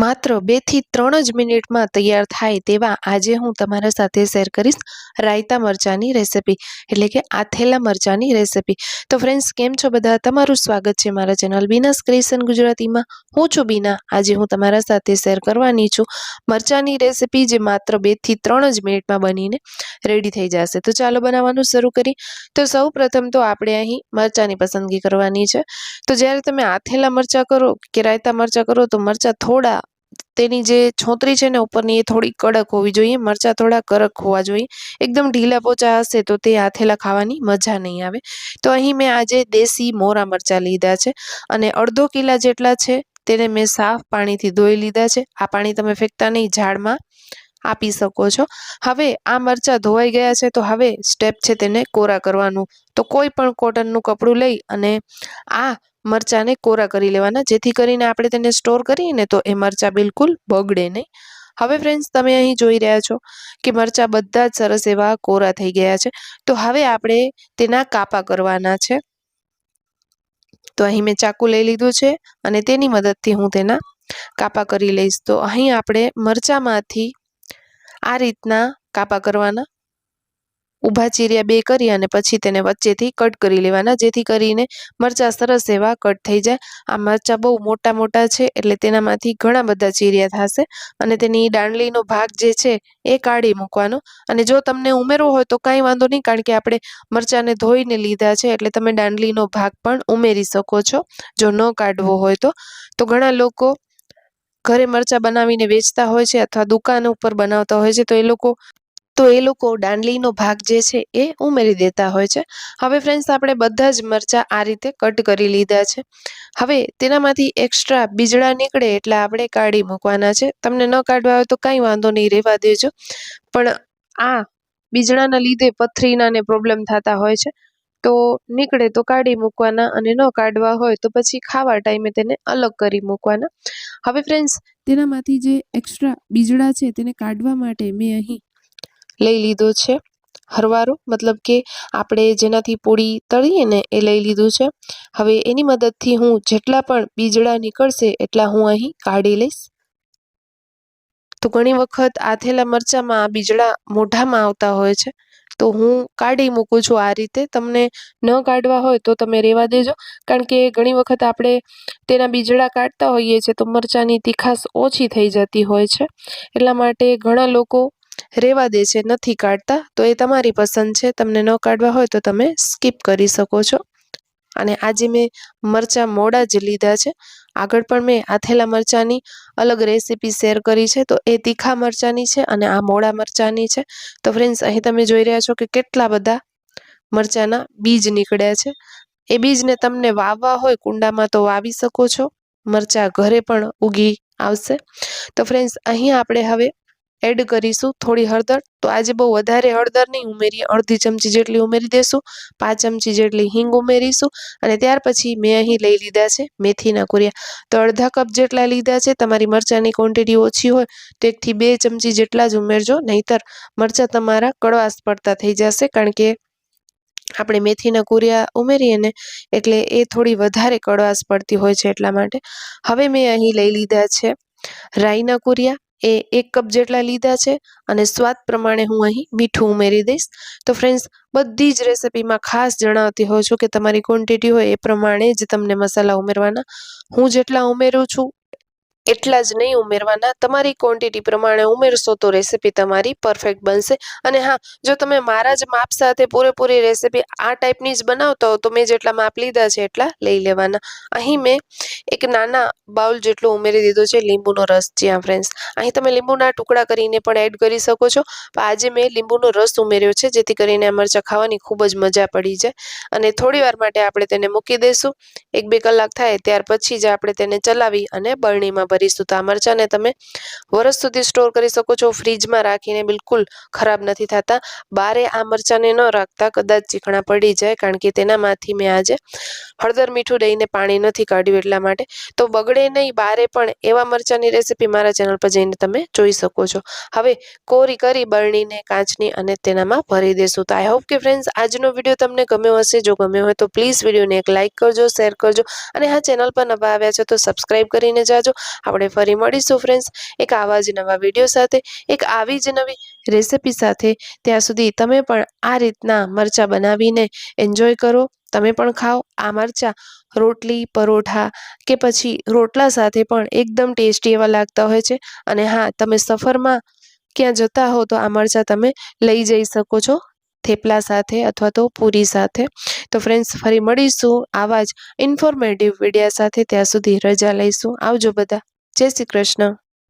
માત્ર બેથી ત્રણ જ મિનિટમાં તૈયાર થાય તેવા આજે હું તમારા સાથે શેર કરીશ રાયતા મરચાંની રેસિપી એટલે કે આથેલા મરચાંની રેસિપી તો ફ્રેન્ડ્સ કેમ છો બધા? તમારું સ્વાગત છે મારા ચેનલ બીનાસ ક્રિએશન ગુજરાતીમાં. હું છું બીના આજે હું તમારા સાથે શેર કરવાની છું મરચાંની રેસિપી જે માત્ર બેથી ત્રણ જ મિનિટમાં બનીને રેડી થઈ જશે. તો ચાલો બનાવવાનું શરૂ કરી તો સૌ પ્રથમ તો આપણે અહીં મરચાંની પસંદગી કરવાની છે. તો જ્યારે તમે આથેલા મરચાં કરો કે રાયતા મરચાં કરો, તો મરચાં થોડા તેની જે છોતરી છે ને ઉપરની એ થોડી કડક હોવી જોઈએ, મરચાં થોડા કડક હોવા જોઈએ. એકદમ ઢીલા પોચા હશે તો તે હાથેલા ખાવાની મજા નહીં આવે. તો અહીં મેં આજે દેશી મોરા મરચાં લીધા છે અને અડધો કિલા જેટલા છે તેને મેં સાફ પાણીથી ધોઈ લીધા છે. આ પાણી તમે ફેંકતા નહીં, ઝાડમાં આપી શકો છો. હવે આ મરચાં ધોવાઈ ગયા છે તો હવે સ્ટેપ છે તેને કોરા કરવાનું. તો કોઈ પણ કોટનનું કપડું લઈ અને આ મરચાંને કોરા કરી લેવાના, જેથી કરીને આપણે તેને સ્ટોર કરીએ ને તો એ મરચાં બિલકુલ બગડે નહીં. હવે ફ્રેન્ડ્સ તમે અહીં જોઈ રહ્યા છો કે મરચાં બધા જ સરસ એવા કોરા થઈ ગયા છે. તો હવે આપણે તેના કાપા કરવાના છે. તો અહીં મેં ચાકુ લઈ લીધું છે અને તેની મદદથી હું તેના કાપા કરી લઈશ. તો અહીં આપણે મરચાંમાંથી આ રીતના કાપા કરવાના. ઊભા ચીરિયા બે કરી અને પછી તેને વચ્ચેથી કટ કરી લેવાના, જેથી કરીને મરચાં સરસ એવા કટ થઈ જાય. આ મરચાં બહુ મોટા મોટા છે, એટલે તેનામાંથી ઘણા બધા ચીરિયા થશે અને તેની દાંડલીનો ભાગ જે છે એ કાઢી મૂકવાનો. અને જો તમને ઉમેરવો હોય તો કાંઈ વાંધો નહીં, કારણ કે આપણે મરચાંને ધોઈને લીધા છે, એટલે તમે દાંડલીનો ભાગ પણ ઉમેરી શકો છો, જો ન કાઢવો હોય તો. તો ઘણા લોકો ઘરે મરચાં બનાવીને વેચતા હોય છે અથવા દુકાન ઉપર બનાવતા હોય છે, તો એ લોકો તો એ લોકો દાંડલીનો ભાગ જે છે એ ઉમેરી દેતા હોય છે. હવે ફ્રેન્ડ્સ આપણે બધા જ મરચાં આ રીતે કટ કરી લીધા છે. હવે તેનામાંથી એક્સ્ટ્રા બીજડા નીકળે એટલે આપણે કાઢી મૂકવાના છે. તમને ન કાઢવા હોય તો કાંઈ વાંધો નહીં, રહેવા દેજો. પણ આ બીજડાના લીધે પથરીનાને પ્રોબ્લેમ થતા હોય છે. તો નીકળે તો કાઢી મૂકવાના અને ન કાઢવા હોય તો પછી ખાવા ટાઈમે તેને અલગ કરી મૂકવાના. હવે ફ્રેન્ડ્સ તેનામાંથી જે એક્સ્ટ્રા બીજડા છે તેને કાઢવા માટે મેં અહીં લઈ લીધો છે. હરવારો, મતલબ કે આપણે જેનાથી પોળી તળીએ ને એ લઈ લીધું છે. હવે એની મદદથી હું જેટલા પણ બીજડા નીકળશે એટલા હું અહીં કાઢી લઈશ. તો ઘણી વખત આથેલા મરચામાં બીજડા મોઢામાં આવતા હોય છે. તો હું કાઢી મૂકું છું આ રીતે. તમને ન કાઢવા હોય તો તમે રહેવા દેજો. કારણ કે ઘણી વખત આપણે તેના બીજડા કાઢતા હોઈએ છીએ તો મરચાંની તીખાશ ઓછી થઈ જતી હોય છે. એટલા માટે ઘણા લોકો રહેવા દે છે, નથી કાઢતા, તો એ તમારી પસંદ છે. તમને ન કાઢવા હોય તો તમે સ્કીપ કરી શકો છો. અને આજે મેં મરચાં મોડા જ લીધા છે. આગળ પણ મેં આથેલા મરચાંની અલગ રેસીપી શેર કરી છે. તો એ તીખા મરચાંની છે અને આ મોડા મરચાંની છે. તો ફ્રેન્ડ્સ, અહીં તમે જોઈ રહ્યા છો કે કેટલા બધા મરચાંના બીજ નીકળ્યા છે. એ બીજને તમને વાવવા હોય કુંડામાં તો વાવી શકો છો. મરચાં ઘરે પણ ઉગી આવશે. તો ફ્રેન્ડ્સ અહીં આપણે હવે એડ કરીશું થોડી હળદર. તો આજે બહુ વધારે હળદર નહીં, ઉમેરીએ અડધી ચમચી જેટલી ઉમેરી દેશું, પાંચ ચમચી જેટલી હિંગ ઉમેરીશું અને ત્યાર પછી મેં અહીં લઈ લીધા છે મેથીના કુરિયા. તો અડધા કપ જેટલા લીધા છે, તમારી મરચાંની ક્વોન્ટિટી ઓછી હોય તો એકથી બે ચમચી જેટલા જ ઉમેરજો, નહીંતર મરચાં તમારા કડવાશ પડતા થઈ જશે, કારણ કે આપણે મેથીના કુરિયા ઉમેરીએ ને એટલે એ થોડી વધારે કડવાશ પડતી હોય છે એટલા માટે. હવે મેં અહીં લઈ લીધા છે રાઈના કુરિયા. એ એક કપ જેટલા લીધા છે અને સ્વાદ પ્રમાણે હું અહીં મીઠું ઉમેરી દઈશ. તો ફ્રેન્ડ્સ બધી જ રેસિપીમાં ખાસ જણાવતી હોઉં છું કે તમારી ક્વોન્ટિટી હોય એ પ્રમાણે જ તમને મસાલા ઉમેરવાના. હું જેટલા ઉમેરું છું એટલા જ નહીં ઉમેરવાના. તમારી ક્વોન્ટિટી પ્રમાણે ઉમેરશો તો રેસીપી તમારી પરફેક્ટ બનશે. અને હા, જો તમે મારા જ માપ સાથે પૂરેપૂરી રેસીપી આ ટાઈપની જ બનાવતા હો, તો મેં જેટલા માપ લીધા છે એટલા લઈ લેવાના. અહીં મેં એક નાના બાઉલ જેટલું ઉમેરી દીધું છે, લીંબુનો રસ. જ્યાં ફ્રેન્ડ્સ અહીં તમે લીંબુના ટુકડા કરીને પણ એડ કરી શકો છો. આજે મેં લીંબુનો રસ ઉમેર્યો છે, જેથી કરીને આ મરચાં ખાવાની ખૂબ જ મજા પડી જાય. અને થોડી માટે આપણે તેને મૂકી દઈશું. એક બે કલાક થાય ત્યાર પછી જ આપણે તેને ચલાવી અને બરણીમાં ભરીશું આ મરચાંને તમે વરસ સુધી સ્ટોર કરી શકો છો. ફ્રીજમાં રાખીને બિલકુલ ખરાબ નથી થતા. બારે આ મરચાંને ન રાખતા, કદાચ ચીકણા પડી જાય, કારણ કે તેનામાંથી મેં આજે હળદર મીઠું દઈને પાણી નથી કાઢ્યું એટલા માટે. તો બગડે નહીં, બારે પણ એવા મરચાંની રેસીપી મારા ચેનલ પર જઈને તમે જોઈ શકો છો. હવે કોરી કરી બરણીને, કાચની અને તેનામાં ભરી દેશું. તો આઈ હોપ કે ફ્રેન્ડ્સ આજનો વીડિયો તમને ગમ્યો હશે. જો ગમ્યો હોય તો પ્લીઝ વિડીયોને એક લાઇક કરજો શેર કરજો અને હા ચેનલ પર નવા આવ્યા છે તો સબસ્ક્રાઈબ કરીને જાજો. આપણે ફરી મળીશું ફ્રેન્ડ્સ એક આવા જ નવા વીડિયો સાથે, એક આવી જ નવી રેસિપી સાથે. ત્યાં સુધી તમે પણ આ રીતના મરચાં બનાવીને એન્જોય કરો. તમે પણ ખાઓ આ મરચાં. રોટલી, પરોઠા કે પછી રોટલા સાથે પણ એકદમ ટેસ્ટી એવા લાગતા હોય છે. અને હા, તમે સફરમાં ક્યાં જતા હો તો આ મરચાં તમે લઈ જઈ શકો છો થેપલા સાથે અથવા તો પૂરી સાથે. તો ફ્રેન્ડ્સ ફરી મળીશું આવા જ ઇન્ફોર્મેટિવ વિડીયા સાથે. ત્યાં સુધી રજા લઈશું. આવજો બધા. જય શ્રી કૃષ્ણ.